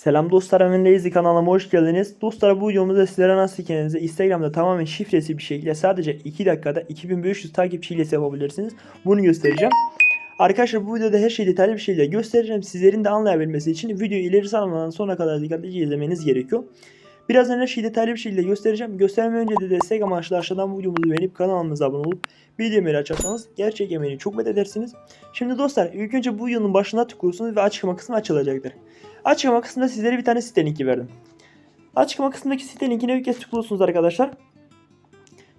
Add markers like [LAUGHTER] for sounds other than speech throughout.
Selam dostlar Emin Lazy kanalıma hoş geldiniz. Dostlar bu videomuzda sizlere nasıl kendinize Instagram'da tamamen şifresi bir şekilde sadece 2 dakikada 2500 takipçiyle yapabilirsiniz. Bunu göstereceğim. Arkadaşlar bu videoda her şeyi detaylı bir şekilde göstereceğim. Sizlerin de anlayabilmesi için videoyu ileri sarmadan sonuna kadar dikkatlice izlemeniz gerekiyor. Birazdan her şeyi detaylı bir şekilde göstereceğim. Göstermeden önce de destek amaçlı aşağıdan bu videomuzu beğenip kanalımıza abone olup bildirimleri açarsanız gerçek emeğini çok met edersiniz. Şimdi dostlar ilk önce bu videonun başına tıklıyorsunuz ve açıklama kısmı açılacaktır. Açıklama kısmında sizlere bir tane site linki verdim. Açıklama kısmındaki site linkine bir kez tıklıyorsunuz arkadaşlar.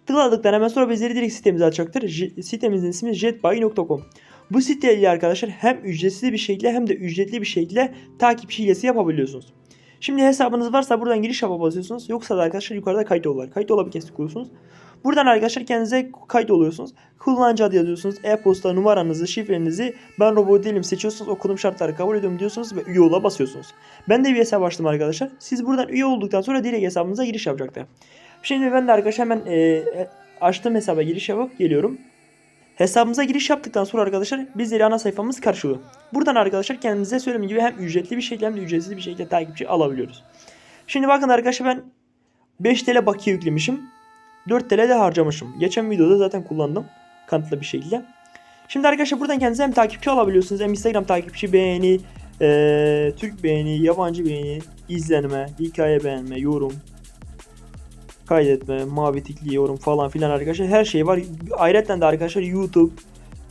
Tıkladıktan hemen sonra bizleri direkt sitemize açacaktır. J- sitemizin ismi jetbuy.com. Bu siteyle arkadaşlar hem ücretsiz bir şekilde hem de ücretli bir şekilde takipçi hilesi yapabiliyorsunuz. Şimdi hesabınız varsa buradan giriş yapa basıyorsunuz. Yoksa da arkadaşlar yukarıda kayıt ol. Kayıt ola bir kez tıklıyorsunuz. Buradan arkadaşlar kendinize kayıt oluyorsunuz. Kullanıcı adı yazıyorsunuz. E-posta numaranızı, şifrenizi ben robot değilim seçiyorsunuz. Okulum şartları kabul ediyorum diyorsunuz ve üye ola basıyorsunuz. Ben de bir hesap açtım arkadaşlar. Siz buradan üye olduktan sonra direkt hesabınıza giriş yapacaktır. Şimdi ben de arkadaşlar hemen e, açtığım hesaba giriş yapıp geliyorum. Hesabımıza giriş yaptıktan sonra arkadaşlar bizleri ana sayfamız karşılıyor. Buradan arkadaşlar kendimize söylediğim gibi hem ücretli bir şekilde hem de ücretsiz bir şekilde takipçi alabiliyoruz. Şimdi bakın arkadaşlar ben 5 TL bakiye yüklemişim. 4 TL de harcamışım. Geçen videoda zaten kullandım. Kanıtlı bir şekilde. Şimdi arkadaşlar buradan kendinize hem takipçi alabiliyorsunuz hem Instagram takipçi beğeni, eee, Türk beğeni, yabancı beğeni, izlenme, hikaye beğenme, yorum, kaydetme, mavi tikli yorum falan filan arkadaşlar her şey var. Ayrıca de arkadaşlar YouTube,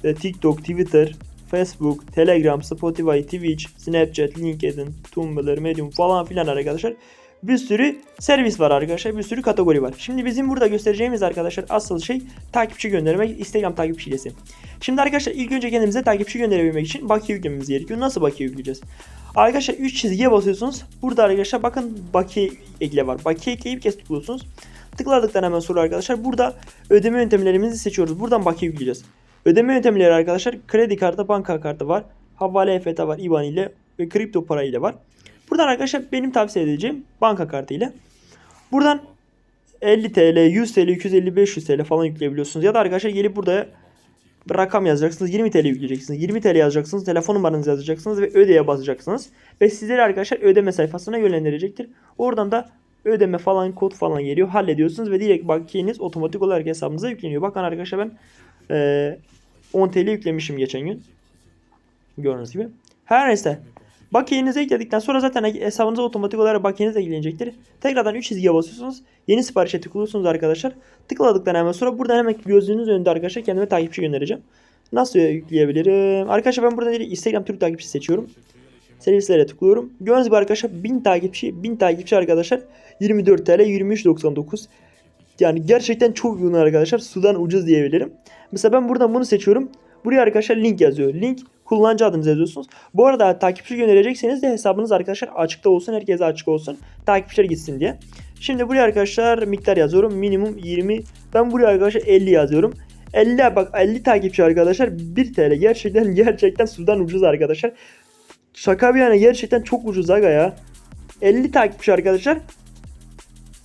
e, TikTok, Twitter, Facebook, Telegram, Spotify, Twitch, Snapchat, LinkedIn, Tumblr, Medium falan filan arkadaşlar. Bir sürü servis var arkadaşlar. Bir sürü kategori var. Şimdi bizim burada göstereceğimiz arkadaşlar asıl şey takipçi göndermek. Instagram takipçi hilesi. Şimdi arkadaşlar ilk önce kendimize takipçi gönderebilmek için bakiye yüklememiz gerekiyor. Nasıl bakiye yükleyeceğiz? Arkadaşlar 3 çizgiye basıyorsunuz. Burada arkadaşlar bakın bakiye ekle var. Bakiye ekleyip kez tıklıyorsunuz. Tıkladıktan hemen sonra arkadaşlar burada ödeme yöntemlerimizi seçiyoruz. Buradan bakiye yükleyeceğiz. Ödeme yöntemleri arkadaşlar kredi kartı, banka kartı var. Havale EFT var, IBAN ile ve kripto para ile var. Buradan arkadaşlar benim tavsiye edeceğim banka kartı ile. Buradan 50 TL, 100 TL, 250, 500 TL falan yükleyebiliyorsunuz. Ya da arkadaşlar gelip burada rakam yazacaksınız. 20 TL yükleyeceksiniz. 20 TL yazacaksınız. Telefon numaranızı yazacaksınız ve ödeye basacaksınız. Ve sizleri arkadaşlar ödeme sayfasına yönlendirecektir. Oradan da ödeme falan kod falan geliyor. Hallediyorsunuz ve direkt bakiyeniz otomatik olarak hesabınıza yükleniyor. Bakın arkadaşlar ben eee 10 TL yüklemişim geçen gün. Gördüğünüz gibi. Her neyse. Bakiyenizi ekledikten sonra zaten hesabınıza otomatik olarak bakiyeniz eklenecektir. Tekrardan 3 çizgiye basıyorsunuz. Yeni siparişe tıklıyorsunuz arkadaşlar. Tıkladıktan hemen sonra buradan hemen gözünüz önünde arkadaşlar kendime takipçi göndereceğim. Nasıl yükleyebilirim? Arkadaşlar ben burada direkt Instagram Türk takipçi seçiyorum. Servislere tıklıyorum. Gördüğünüz gibi arkadaşlar 1000 takipçi 1000 takipçi arkadaşlar 24 TL 23.99 yani gerçekten çok uygun arkadaşlar. Sudan ucuz diyebilirim. Mesela ben buradan bunu seçiyorum. Buraya arkadaşlar link yazıyor. Link kullanıcı adınızı yazıyorsunuz. Bu arada takipçi gönderecekseniz de hesabınız arkadaşlar açıkta olsun. Herkese açık olsun. Takipçiler gitsin diye. Şimdi buraya arkadaşlar miktar yazıyorum. Minimum 20. Ben buraya arkadaşlar 50 yazıyorum. 50 bak 50 takipçi arkadaşlar 1 TL gerçekten [LAUGHS] gerçekten sudan ucuz arkadaşlar. Şaka bir yana gerçekten çok ucuz aga ya. 50 takipçi arkadaşlar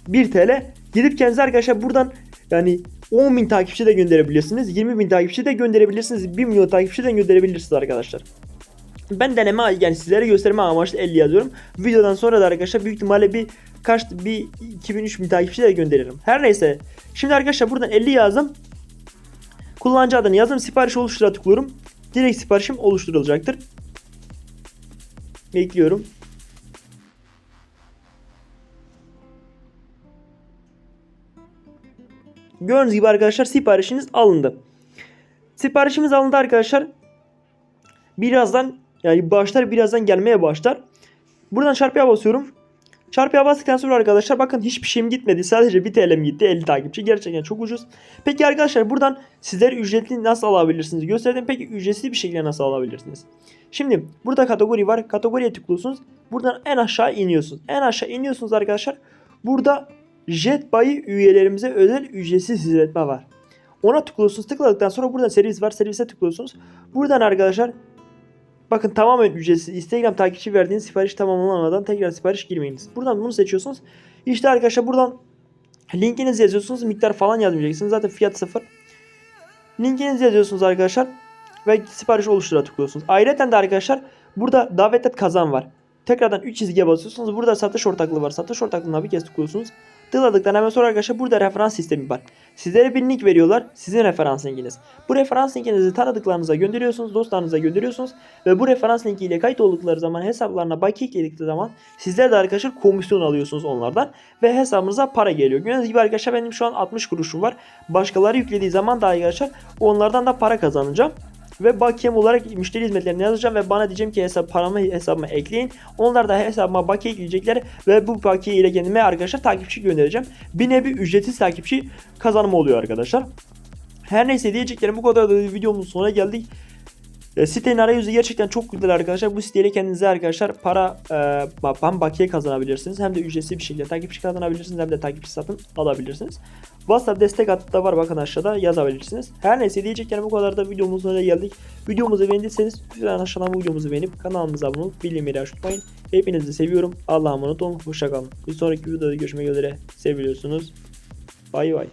1 TL. Gidip kendinize arkadaşlar buradan yani 10 bin takipçi de gönderebilirsiniz. 20 bin takipçi de gönderebilirsiniz. 1 milyon takipçi de gönderebilirsiniz arkadaşlar. Ben deneme yani sizlere gösterme amaçlı 50 yazıyorum. Videodan sonra da arkadaşlar büyük ihtimalle bir kaç bir 2000 bin takipçi de gönderirim. Her neyse. Şimdi arkadaşlar buradan 50 yazdım. Kullanıcı adını yazdım. Sipariş oluştura tıklıyorum. Direkt siparişim oluşturulacaktır. Bekliyorum. Gördüğünüz gibi arkadaşlar siparişiniz alındı. Siparişimiz alındı arkadaşlar. Birazdan yani başlar birazdan gelmeye başlar. Buradan çarpıya basıyorum. Çarpıya bastıktan sonra arkadaşlar bakın hiçbir şeyim gitmedi. Sadece 1 TL'm gitti 50 takipçi. Gerçekten çok ucuz. Peki arkadaşlar buradan sizler ücretli nasıl alabilirsiniz gösterdim. Peki ücretsiz bir şekilde nasıl alabilirsiniz? Şimdi burada kategori var. Kategoriye tıklıyorsunuz. Buradan en aşağı iniyorsunuz. En aşağı iniyorsunuz arkadaşlar. Burada JetBuy üyelerimize özel ücretsiz hizmetme var. Ona tıklıyorsunuz. Tıkladıktan sonra burada servis var. Servise tıklıyorsunuz. Buradan arkadaşlar bakın tamamen ücretsiz. Instagram takipçi verdiğiniz sipariş tamamlanmadan tekrar sipariş girmeyiniz. Buradan bunu seçiyorsunuz. İşte arkadaşlar buradan linkinizi yazıyorsunuz. Miktar falan yazmayacaksınız. Zaten fiyat sıfır. Linkinizi yazıyorsunuz arkadaşlar. Ve sipariş oluştura tıklıyorsunuz. Ayrıca de arkadaşlar burada davet et kazan var. Tekrardan 3 çizgiye basıyorsunuz. Burada satış ortaklığı var. Satış ortaklığına bir kez tıklıyorsunuz. Tıkladıktan hemen sonra arkadaşlar burada referans sistemi var. Sizlere bir link veriyorlar. Sizin referans linkiniz. Bu referans linkinizi tanıdıklarınıza gönderiyorsunuz. Dostlarınıza gönderiyorsunuz. Ve bu referans linkiyle kayıt oldukları zaman hesaplarına bakiye ekledikleri zaman sizler de arkadaşlar komisyon alıyorsunuz onlardan. Ve hesabınıza para geliyor. Gördüğünüz gibi arkadaşlar benim şu an 60 kuruşum var. Başkaları yüklediği zaman da arkadaşlar onlardan da para kazanacağım. Ve bakiyem olarak müşteri hizmetlerine yazacağım ve bana diyeceğim ki hesap paramı hesabıma ekleyin. Onlar da hesabıma bakiye ekleyecekler ve bu bakiye ile kendime arkadaşlar takipçi göndereceğim. Bir nevi ücretsiz takipçi kazanımı oluyor arkadaşlar. Her neyse diyeceklerim bu kadar da videomuzun sonuna geldik. E, sitenin arayüzü gerçekten çok güzel arkadaşlar. Bu siteyle kendinize arkadaşlar para e, hem bakiye kazanabilirsiniz hem de ücretsiz bir şekilde takipçi kazanabilirsiniz hem de takipçi satın alabilirsiniz. WhatsApp destek hattı da var bakın aşağıda yazabilirsiniz. Her neyse diyeceklerim bu kadar da videomuzun sonuna geldik. Videomuzu beğendiyseniz lütfen aşağıdan bu videomuzu beğenip kanalımıza abone olup bildirimleri açmayın. Hepinizi seviyorum. Allah'a emanet olun. Hoşçakalın. Bir sonraki videoda görüşmek üzere. Seviyorsunuz. Bay bay.